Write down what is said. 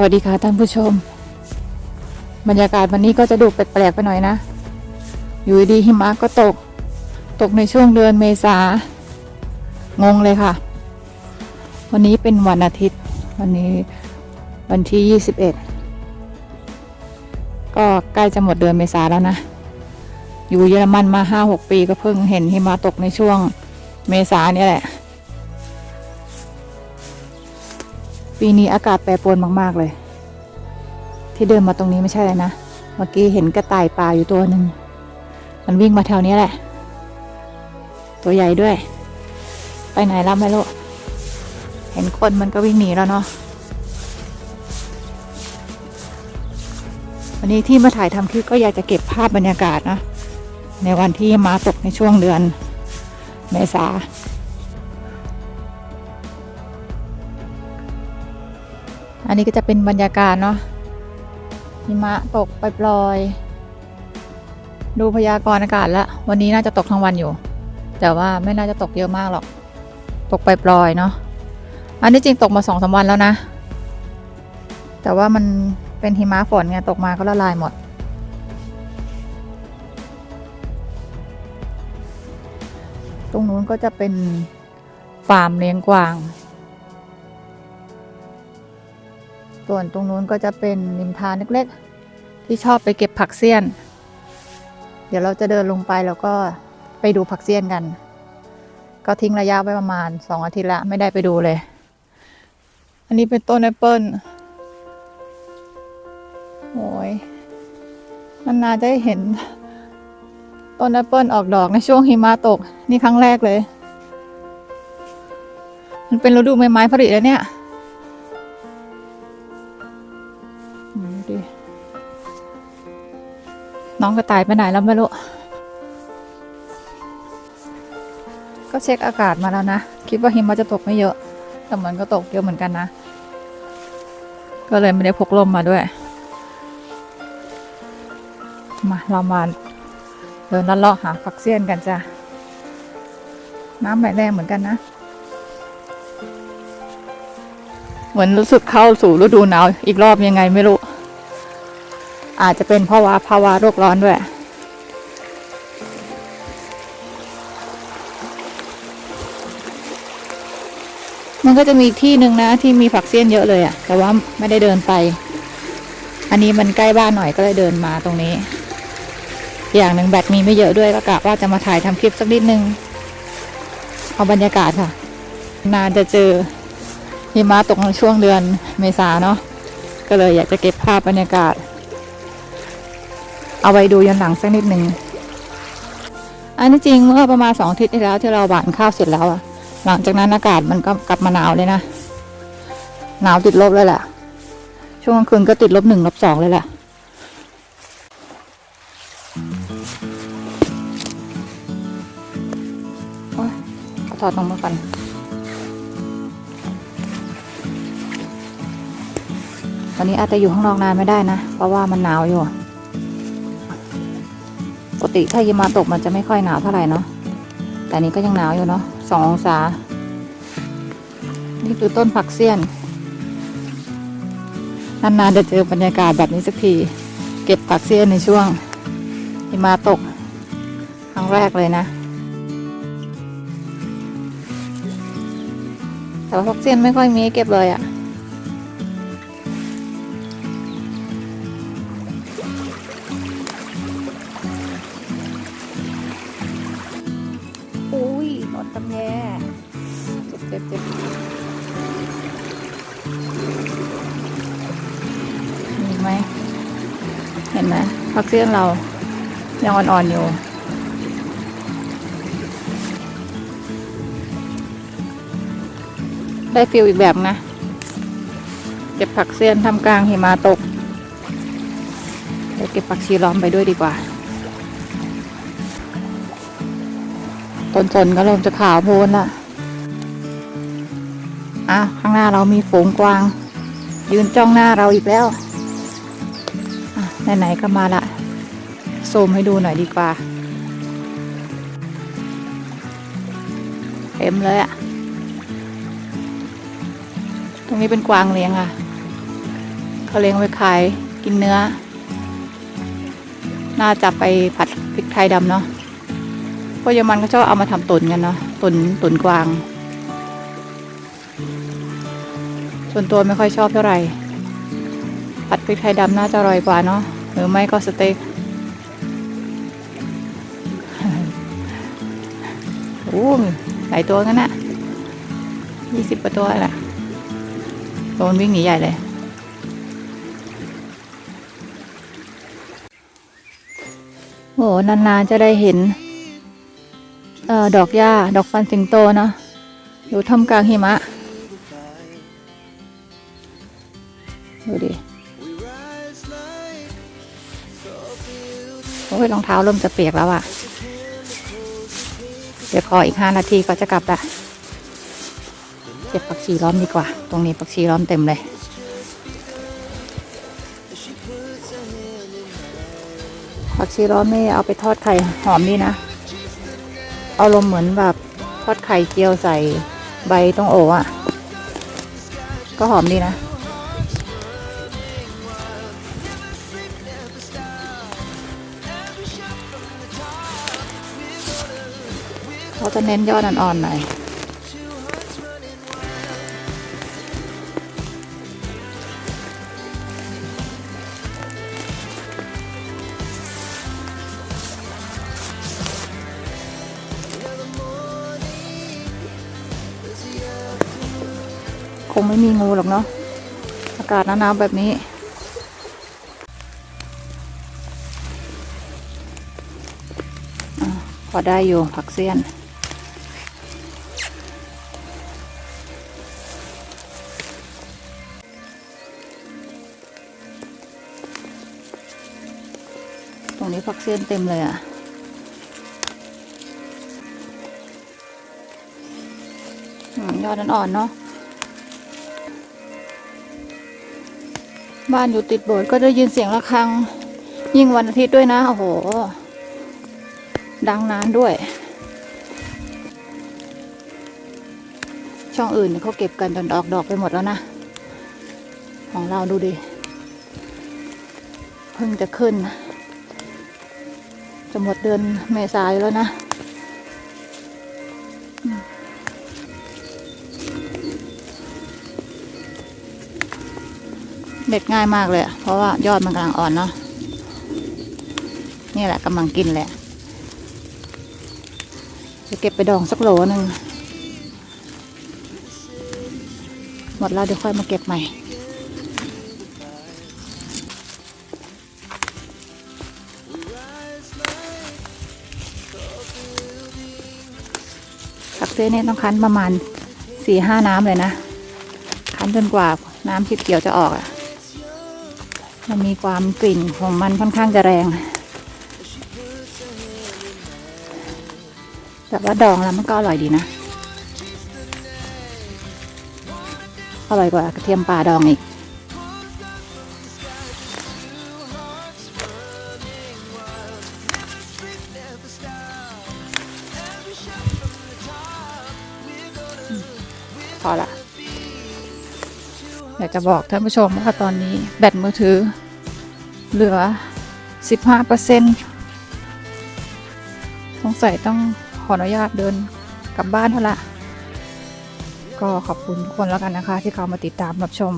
สวัสดีค่ะท่านผู้ชม บรรยากาศวันนี้ก็จะดูแปลกๆไปหน่อยนะ อยู่ดีหิมะก็ตก ตกในช่วงเดือนเมษางงเลยค่ะ วันนี้เป็นวันอาทิตย์ วันนี้วันที่ 21 ก็ใกล้จะหมดเดือนเมษาแล้วนะ อยู่เยอรมันมา 5-6 ปีก็เพิ่งเห็นหิมะตกในช่วงเมษาเนี่ยแหละ ปีนี้อากาศแปรปรวนมาก ๆ เลย ที่เดินมาตรงนี้ไม่ใช่เลยนะ เมื่อกี้เห็นกระต่ายป่าอยู่ตัวหนึ่ง มันวิ่งมาแถวนี้แหละ ตัวใหญ่ด้วย ไปไหนแล้วไม่รู้เห็นคนมันก็วิ่งหนีแล้วเนาะ วันนี้ที่มาถ่ายทำคลิปก็อยากจะเก็บภาพบรรยากาศนะ ในวันที่มาตกในช่วงเดือนเมษา อันนี้ก็จะเป็นบรรยากาศเนาะหิมะตกปลอยๆดูพยากรณ์อากาศแล้ววันนี้น่าจะตกทั้งวันอยู่ แต่ว่าไม่น่าจะตกเยอะมากหรอก ตกปปลอยๆเนาะอันนี้จริงตกมาสองสาวันแล้วนะ แต่ว่ามันเป็นหิมะฝนไงตกมาก็ละลายหมด ตรงนู้นก็จะเป็นฟาร์มเลี้ยงกวาง ส่วนตรงนู้นก็จะเป็นริมทานเล็กๆ ที่ชอบไปเก็บผักเสี้ยน เดี๋ยวเราจะเดินลงไปแล้วก็ไปดูผักเสี้ยนกัน ก็ทิ้งระยะไว้ประมาณสองอาทิตย์ละไม่ได้ไปดูเลย อันนี้เป็นต้นแอปเปิลโอ้ยนานๆจะได้เห็นต้นแอปเปิลออกดอกในช่วงหิมะตก นี่ครั้งแรกเลย มันเป็นฤดูใบไม้ผลิแล้วเนี่ย องกระต่ายไปไหนแล้วไม่รู้ ก็เช็คอากาศมาแล้วนะ คิดว่าหิมะจะตกไม่เยอะ แต่มันก็ตกเยอะเหมือนกันนะ ก็เลยไม่ได้พกร่มมาด้วย มาเรามาเดินลัดเลาะหาฝักเสี้ยนกันจ้ะ น้ำไหลแรงเหมือนกันนะ เหมือนรู้สึกเข้าสู่ฤดูหนาวอีกรอบยังไงไม่รู้ อาจจะเป็นเพราะว่าภาวะโลกร้อนด้วย มันก็จะมีที่หนึ่งนะที่มีผักเสี้ยนเยอะเลยอะแต่ว่าไม่ได้เดินไป อันนี้มันใกล้บ้านหน่อยก็เลยเดินมาตรงนี้ อย่างหนึ่งแบตมีไม่เยอะด้วยก็กะว่าจะมาถ่ายทำคลิปสักนิดนึง เอาบรรยากาศค่ะ นานจะเจอหิมะตกในช่วงเดือนเมษาเนาะก็เลยอยากจะเก็บภาพบรรยากาศ เอาไว้ดูย้อนหลังสักนิดหนึ่งอันนี้จริงเมื่อประมาณสองอาทิตย์ที่แล้วที่เราหว่านข้าวเสร็จแล้วอะหลังจากนั้นอากาศมันก็กลับมาหนาวเลยนะหนาวติดลบเลยแหละช่วงกลางคืนก็ติดลบหนึ่งลบสองเลยแหละถอดตรงมือก่อนวันนี้อาจจะอยู่ข้างนอกนานไม่ได้นะ เพราะว่ามันหนาวอยู่ ติถ้าหิมะตกมันจะไม่ค่อยหนาวเท่าไหร่เนาะแต่นี้ก็ยังหนาวอยู่เนาะสององศา นี่คือต้นผักเสี้ยน นานๆจะเจอบรรยากาศแบบนี้สักที เก็บผักเสี้ยนในช่วงหิมะตกครั้งแรกเลยนะ แต่ว่าผักเสี้ยนไม่ค่อยมีให้เก็บเลยอะ่ะ ไหมพักเสี้ยนเรายังอ่อนๆอยู่ได้ฟิลอีกแบบนะ เก็บผักเสี้ยนทำกลางหิมะตกเดี๋ยวเก็บผักชีล้อมไปด้วยดีกว่า ต้นสนก็เริ่มจะขาวโพลนละอะ ข้างหน้าเรามีฝูงกวาง ยืนจ้องหน้าเราอีกแล้ว ไหนๆก็มาละซูมให้ดูหน่อยดีกว่าเต็มเลยอะตรงนี้เป็นกวางเลี้ยงอะเขาเลี้ยงไว้ขายกินเนื้อ น่าจะไปผัดพริกไทยดำเนาะเพราะเยอรมันก็ชอบเอามาทำตุนกันเนาะตุนตุนกวาง ส่วนตัวไม่ค่อยชอบเท่าไหร่ผัดพริกไทยดำน่าจะอร่อยกว่าเนาะ หรือไม่ก็สเต็กโอ้หลายตัวงั้นน่ะยี่สิบกว่าตัวแหละโดนวิ่งหนีใหญ่เลย โอ้นานๆจะได้เห็น เอ่อ ดอกหญ้า ดอกฟันสิงโตเนาะอยู่ท่ามกลางหิมะ ดูดิ โอ้ยรองเท้าเริ่มจะเปียกแล้วอะเดี๋ยวขออีกห้านาทีก็จะกลับละเก็บผักชีร้อมดีกว่า ตรงนี้ผักชีร้อมเต็มเลยผักชีร้อมนี่เอาไปทอดไข่หอมดีนะเอาลมณ์เหมือนแบบทอดไข่เจียวใส่ใบต้องโออะ ก็หอมดีนะ เขาจะเน้นยอดอ่อนๆหน่อยคงไม่มีงูหรอกเนาะอากาศหนาวๆแบบนี้อะพอได้อยู่ผักเสี้ยน งนี้ผักเสี้ยนเต็มเลยอะอืมยอดอ่อนๆเนาะ บ้านอยู่ติดโบสถ์ก็ได้ยินเสียงะระฆัง ยิ่งวันอาทิตย์ด้วยนะ โอ้โห ดังนานด้วย ช่องอื่นเขาเก็บกันจนออกดอกไปหมดแล้วนะ ของเราดูดิ เพิ่งจะขึ้นนะ จะหมดเดือนเมษายแล้วนะ เด็ดง่ายมากเลยเพราะว่ายอดมันกำลังอ่อนเนาะนี่แหละกำลังกินแหละ จะเก็บไปดองสักโหลหนึ่งหมดแล้วเดี๋ยวค่อยมาเก็บใหม่ เต้เนี่ยต้องคั้นประมาณสี่ห้าน้ำเลยนะ คั้นจนกว่าน้ำเขียวจะออกอะมันมีความกลิ่นของมันค่อนข้างจะแรง แต่ว่าดองแล้วมันก็อร่อยดีนะ อร่อยกว่ากระเทียมป่าดองอีก อละอยากจะบอกท่านผู้ชมว่าตอนนี้แบตมือถือ เหลือ 15เปอร์เซ็นต์สงสัยต้องขออนุญาตเดินกลับบ้านเท่าละ ก็ขอบคุณทุกคนแล้วกันนะคะ ที่เข้ามาติดตามรับชม